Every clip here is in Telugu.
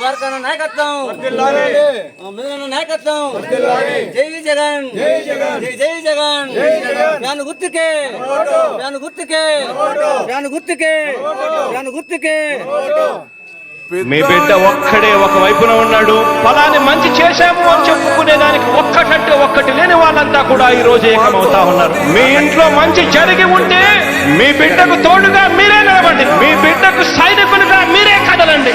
ద్వారకాన నాయకత్వం. నాయకత్వం. జై జగన్ జై జై జగన్ గుర్తుకే. ఫ్యాన్ గుర్తుకే. ఫ్యాన్ గుర్తుకే. ఫ్యాన్ గుర్తుకే. మీ బిడ్డ ఒక్కడే ఒక వైపున ఉన్నాడు. ఫలాన్ని మంచి చేశాము అని చెప్పుకునే దానికి ఒక్కటంటే ఒక్కటి లేని వాళ్ళంతా కూడా ఈ రోజు ఏకమవుతా ఉన్నారు. మీ ఇంట్లో మంచి జరిగి ఉంటే మీ బిడ్డకు తోడుగా మీరే నిలబండి మీ బిడ్డకు సైనికులుగా మీరే కదలండి.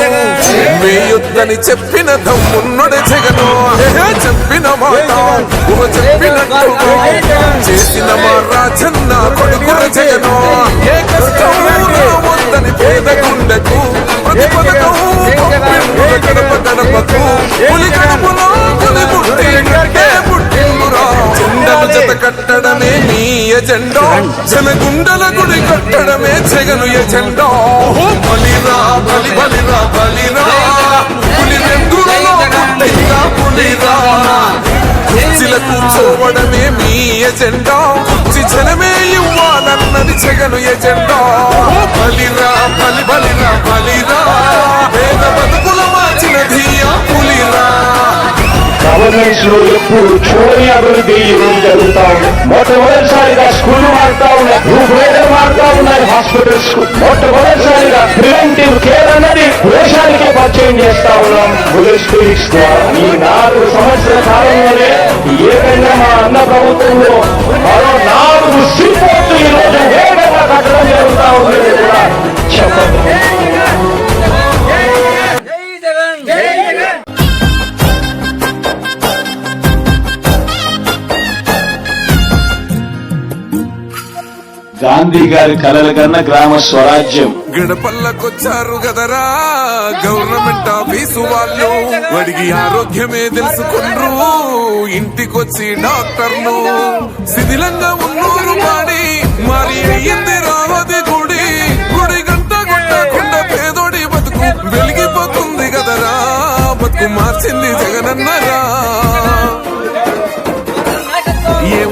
ఇచ్చిన చెప్పిన దమ్మున్నడు జగను. చెప్పిన మాట? ఊహ చేసిన మా రాజన్న కొడుకుల జగను. ఏ కష్టం రావద్దని పేద గుండెకు ప్రతి పథకం గడప గడపకు పులి గడపలో పులి జెండలు జత కట్టడమే నీ ఎజెండా. జనగుండల గుడి కట్టడమే జగను ఎజెండా. ఓహో బలిరా బలి పుట్టిందా పులిరా కుర్చీల కూర్చోవడమే మీ ఎజెండా. కుర్చీ జనమే ఇవ్వాలన్నది జగను ఎజెండా. బలిరా బలి బలిరా బలిరా పేద బతుకుల మార్చిన ధీయా పులిరా గవర్నెన్స్లో ఎప్పుడు చూడని అభివృద్ధి జరుగుతా ఉంది మొట్టమొదటిసారిగా స్కూల్ మారుతా ఉన్న మారుతా ఉన్నాయి హాస్పిటల్స్కు మొట్టమొదటిసారిగా ప్రివెంటివ్ కేర్ అన్నది దేశానికి పరిచయం చేస్తా ఉన్నాం. పోలీస్ క్లినిక్స్ ద్వారా ఈ నాలుగు సంవత్సరాల కాలంలోనే ఏదైనా మా అన్న ప్రభుత్వంలో మరో నాలుగు సీపోర్ట్లు గాంధీ గారి కలల కన్నా గ్రామ స్వరాజ్యం. గడపల్లకొచ్చారు కదరా గవర్నమెంట్ ఆఫీసు వాళ్ళు వాడికి ఆరోగ్యమే తెలుసుకుండ్రు. ఇంటికొచ్చి డాక్టర్లు శిథిలంగా ఉన్నూరు మాడి. మరి అయ్యింది రావది గుడి. గుడి గంట కొట్టకుండా పేదోడి బతుకు వెలిగిపోతుంది కదరా బతుకు మార్చింది జగనన్నరా. ఏం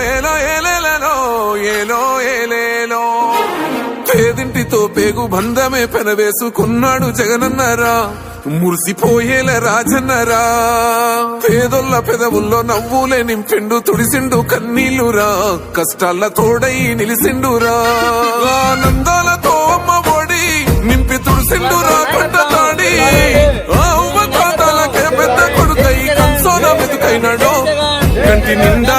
ఏలో ఏలేలలో ఏలో ఏలేలో. పేదింటితో పేగు బంధమే పెనవేసుకున్నాడు జగనన్నరా. మురిసిపోయేల రాజన్నరా. పేదొల్ల పెదవుల్లో నవ్వులే నింపిండు తుడిసిండు కన్నీళ్ళురా కష్టాల తోడై నిలిసిండురా. ఆనందాలతో అమ్మ ఒడి నింపి తుడిసిండురా పంటలాడి అవ్వ పెద్ద కొడుకై కంసోన బతుకైనాడో కంటి నిండా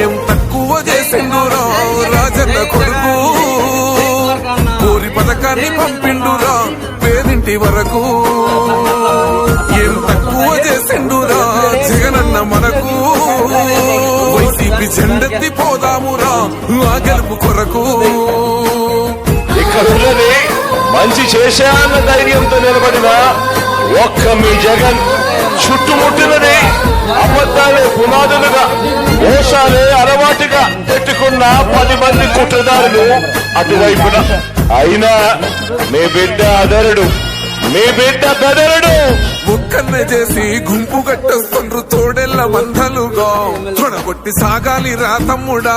ఏం తక్కువ చేసిండురా రాజన్న కొడుకు? కోరి పథకాన్ని పంపిండురా పేదింటి వరకు. ఏం తక్కువ చేసిండురా జగనన్న మనకు? వైసీపీ జెండెత్తి పోదామురా ఆ గెలుపు కొరకు. ఇక్కడ ఉన్నది మంచి చేశాన్న ధైర్యంతో నిలబడిన ఒక్క మీ జగన్. చుట్టుముట్టినది అబద్ధాలే పునాదులుగా మోసాలే అలవాటుగా పెట్టుకున్న పది మంది కుట్రదారులు అటువైపున. అయినా మీ బిడ్డ అదరుడు మీ బిడ్డ బెదరుడు. ముక్కన్న చేసి గుంపు కట్టొస్తుండ్రు తోడెల్ల మందలుగా తొడగొట్టి సాగాలి రా తమ్ముడా.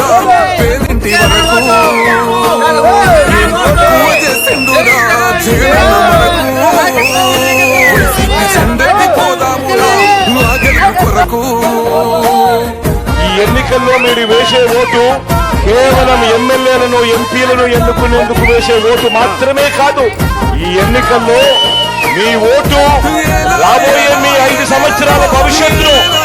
నాకు ఈ ఎన్నికల్లో మీరు వేసే ఓటు కేవలం ఎమ్మెల్యేలను ఎంపీలను ఎన్నుకునేందుకు వేసే ఓటు మాత్రమే కాదు ఈ ఎన్నికల్లో మీ ఓటు రాబోయే మీ ఐదు సంవత్సరాల భవిష్యత్తును